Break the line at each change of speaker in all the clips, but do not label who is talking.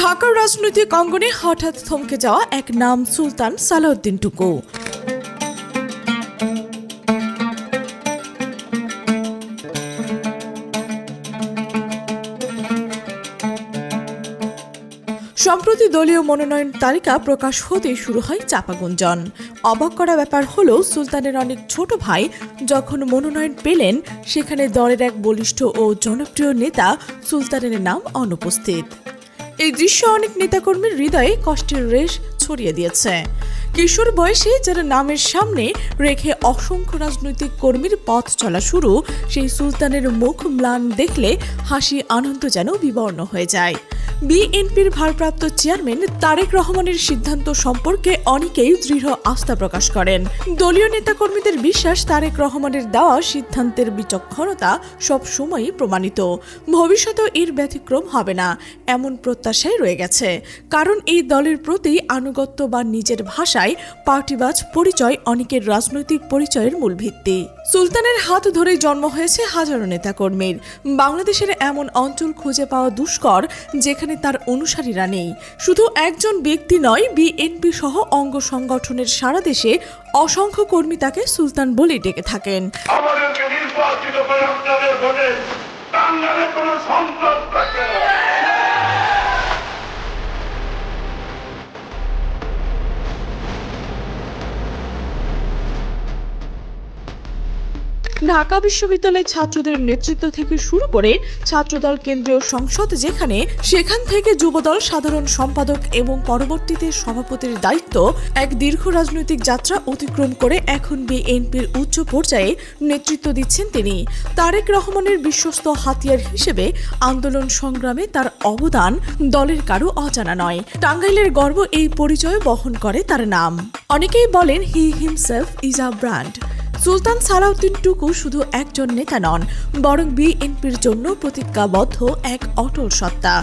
ঢাকার রাজনৈতিক অঙ্গনে হঠাৎ থমকে যাওয়া এক নাম সুলতান সালাউদ্দিন টুকু সম্প্রতি দলীয় মনোনয়ন তালিকা প্রকাশ হতে শুরু হয় চাপাগুঞ্জন। অবাক করা ব্যাপার হলো সুলতানের অনেক ছোট ভাই যখন মনোনয়ন পেলেন, সেখানে দলের এক বলিষ্ঠ ও জনপ্রিয় নেতা সুলতানের নাম অনুপস্থিত। এই দৃশ্য অনেক নেতাকর্মীর হৃদয়ে কষ্টের রেশ ছড়িয়ে দিয়েছে। কিশোর বয়সে যারা নামের সামনে রেখে অসংখ্য রাজনৈতিক কর্মীর পথ চলা শুরু, সেই সুলতানের মুখ ম্লান দেখলে হাসি, আনন্দ যেন বিবর্ণ হয়ে যায়। বিএনপির ভারপ্রাপ্ত চেয়ারম্যান তারেক রহমানের সিদ্ধান্ত সম্পর্কে অনেকেই দৃঢ় আস্থা প্রকাশ করেন। দলীয় নেতাকর্মীদের বিশ্বাস, তারেক রহমানের দেওয়া সিদ্ধান্তের বিচক্ষণতা সব সময়ই প্রমাণিত। ভবিষ্যতেও এর ব্যতিক্রম হবে না, এমন প্রত্যাশাই রয়ে গেছে। কারণ এই দলের প্রতি আনুগত্য বা নিজের ভাষায় পার্টিবাজ পরিচয় অনেকের রাজনৈতিক পরিচয়ের মূল ভিত্তি। সুলতানের হাত ধরেই জন্ম হয়েছে হাজারো নেতাকর্মীর। বাংলাদেশের এমন অঞ্চল খুঁজে পাওয়া দুষ্কর, যেখানে তার অনুসারীরা নেই। শুধু একজন ব্যক্তি নয়, বিএনপি সহ অঙ্গ সংগঠনের সারা দেশে অসংখ্য কর্মী তাকে সুলতান বলে ডেকে থাকেন। ঢাকা বিশ্ববিদ্যালয়ের ছাত্রদের নেতৃত্ব থেকে শুরু করে ছাত্রদল কেন্দ্রীয় সংসদ যেখানে সেখান থেকে যুবদল সাধারণ সম্পাদক এবং পরবর্তীতে সভাপতির দায়িত্ব এক দীর্ঘ রাজনৈতিক যাত্রা অতিক্রম করে এখন বিএনপির উচ্চ পর্যায়ে নেতৃত্ব দিচ্ছেন তিনি। তারেক রহমানের বিশ্বস্ত হাতিয়ার হিসেবে আন্দোলন সংগ্রামে তার অবদান দলের কারও অজানা নয়। টাঙ্গাইলের গর্ব এই পরিচয় বহন করে তার নাম। অনেকেই বলেন he himself is a brand. Sultan Salauddin Tuku শুধু একজন নেতা নন, বরং বিএনপির জন্য প্রতিজ্ঞাবদ্ধ এক অটল সত্তা।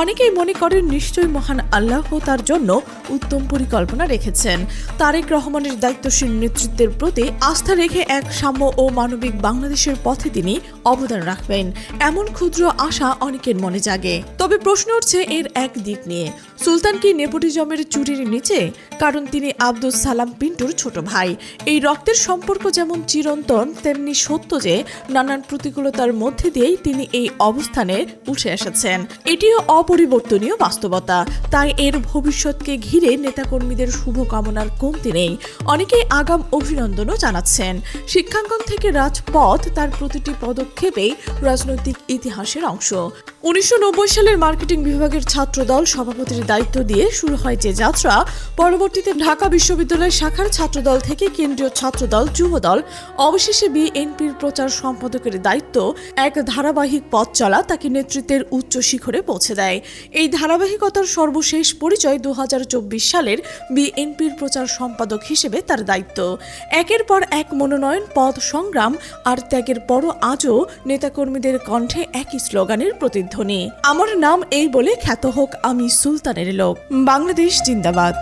অনেকেই মনে করেন নিশ্চয়ই মহান আল্লাহ তার জন্য উত্তম পরিকল্পনা রেখেছেন। তারেক রহমানের দায়িত্বশীল নেতৃত্বের প্রতি আস্থা রেখে এক সাম্য ও মানবিক বাংলাদেশের পথে তিনি অবদান রাখবেন। এমন ক্ষুদ্র আশা অনেকের মনে জাগে। তবে প্রশ্ন উঠছে এর এক দিক নিয়ে। সুলতান কি নেপোটিজমের চুরির নিচে? কারণ তিনি আব্দুল সালাম পিন্টুর ছোট ভাই। এই রক্তের সম্পর্ক যেমন চিরন্তন, তেমনি সত্য যে নানান প্রতিকূলতার মধ্যে দিয়েই তিনি এই অবস্থানে উঠে এসেছেন। এটিও অপরিবর্তনীয় বাস্তবতা। তাই এর ভবিষ্যৎকে ঘিরে নেতাকর্মীদের শুভকামনার কমতি নেই। অনেকেই আগাম অভিনন্দনও জানাচ্ছেন। শিক্ষাঙ্গন থেকে রাজপথ তার প্রতিটি পদক্ষেপেই রাজনৈতিক ইতিহাসের অংশ। উনিশশো নব্বই সালের মার্কেটিং বিভাগের ছাত্রদল সভাপতির দায়িত্ব দিয়ে শুরু হয় যে যাত্রা। পরবর্তীতে ঢাকা বিশ্ববিদ্যালয় শাখার ছাত্রদল থেকে কেন্দ্রীয় ছাত্রদল, যুবদল, অবশেষে বিএনপির প্রচার সম্পাদকের দায়িত্ব। এক ধারাবাহিক পথ চলা তাকে নেতৃত্বের উচ্চ শিখরে পৌঁছে দেয়। এই ধারাবাহিকতার সর্বশেষ পরিচয় দু হাজার চব্বিশ সালের বিএনপির প্রচার সম্পাদক হিসেবে তার দায়িত্ব। একের পর এক মনোনয়ন, পদ সংগ্রাম আর ত্যাগের পরও আজও নেতাকর্মীদের কণ্ঠে একই স্লোগানের প্রতিধ্বনি আমার নাম এই বলে খ্যাত হোক আমি সুলতানের লোক। বাংলাদেশ জিন্দাবাদ।